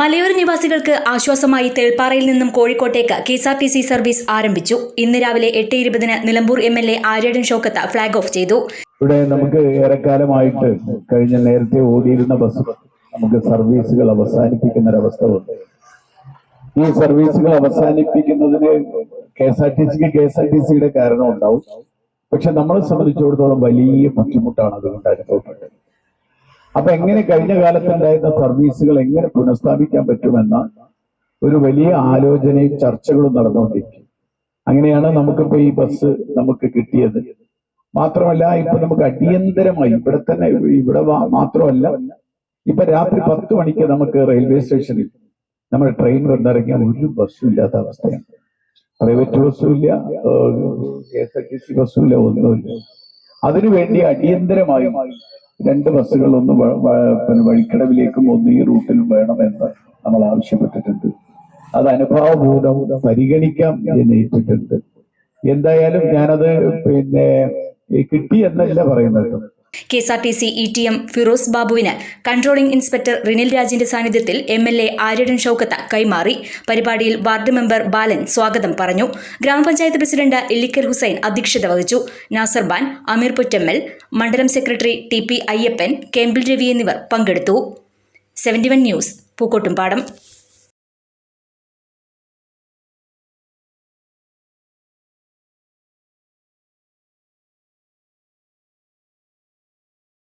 മലയോര നിവാസികൾക്ക് ആശ്വാസമായി തേൾപ്പാറയിൽ നിന്നും കോഴിക്കോട്ടേക്ക് K S R T C service ആരംഭിച്ചു. ഇന്ന് രാവിലെ എട്ട് ഇരുപതിന് Nilambur M L A Aryadan Shoukath flag off ചെയ്തു. ഇവിടെ നമുക്ക് ഏറെക്കാലമായിട്ട് കഴിഞ്ഞ നേരത്തെ ഓടിയിരുന്ന ബസ് നമുക്ക് സർവീസുകൾ അവസാനിപ്പിക്കുന്ന ഒരവസ്ഥ വന്നു. ഈ സർവീസുകൾ അവസാനിപ്പിക്കുന്നതിന് കെ എസ് ആർ ടി സിക്ക് കെ എസ് ആർ ടി സിയുടെ കാരണം ഉണ്ടാവും. പക്ഷെ നമ്മളെ സംബന്ധിച്ചിടത്തോളം വലിയ ബുദ്ധിമുട്ടാണ് അതുകൊണ്ട് അനുഭവപ്പെട്ടത്. അപ്പൊ എങ്ങനെ കഴിഞ്ഞ കാലത്ത് ഉണ്ടായിരുന്ന സർവീസുകൾ എങ്ങനെ പുനഃസ്ഥാപിക്കാൻ പറ്റുമെന്ന ഒരു വലിയ ആലോചനയും ചർച്ചകളും നടന്നുകൊണ്ടിരിക്കും. അങ്ങനെയാണ് നമുക്കിപ്പോ ഈ ബസ് നമുക്ക് കിട്ടിയത്. മാത്രമല്ല ഇപ്പൊ നമുക്ക് അടിയന്തരമായി ഇവിടെ തന്നെ ഇവിടെ മാത്രമല്ല ഇപ്പൊ രാത്രി പത്ത് മണിക്ക് നമുക്ക് റെയിൽവേ സ്റ്റേഷനിൽ നമ്മൾ ട്രെയിൻ വന്നിറങ്ങിയാൽ ഒരു ബസ്സും ഇല്ലാത്ത അവസ്ഥയാണ്. പ്രൈവറ്റ് ബസ്സും ഇല്ല K S R T C ബസ്സും ഇല്ല ഒന്നുമില്ല. അതിനുവേണ്ടി അടിയന്തരമായി രണ്ട് ബസ്സുകൾ ഒന്ന് പിന്നെ വഴിക്കടവിലേക്കും ഒന്ന് ഈ റൂട്ടിലും വേണമെന്ന് നമ്മൾ ആവശ്യപ്പെട്ടിട്ടുണ്ട് അത് അനുഭാവപൂർവം പരിഗണിക്കാം എന്ന് ഏറ്റിട്ടുണ്ട് എന്തായാലും ഞാനത് പിന്നെ കിട്ടി എന്നല്ല പറയുന്നത്. K S R T C E T M Firoz ബാബുവിന് കൺട്രോളിംഗ് ഇൻസ്പെക്ടർ റിനിൽ രാജിന്റെ സാന്നിധ്യത്തിൽ M L A Aryadan Shoukath കൈമാറി. പരിപാടിയിൽ വാർഡ് മെമ്പർ ബാലൻ സ്വാഗതം പറഞ്ഞു. ഗ്രാമപഞ്ചായത്ത് പ്രസിഡന്റ് ഇല്ലിക്കൽ ഹുസൈൻ അധ്യക്ഷത വഹിച്ചു. നാസർ ബാൻ അമീർ പുറ്റമ്മൽ മണ്ഡലം സെക്രട്ടറി ടി പി അയ്യപ്പൻ കേമ്പിൾ രവി എന്നിവർ പങ്കെടുത്തു. Seventy one news Pookkottumpadam.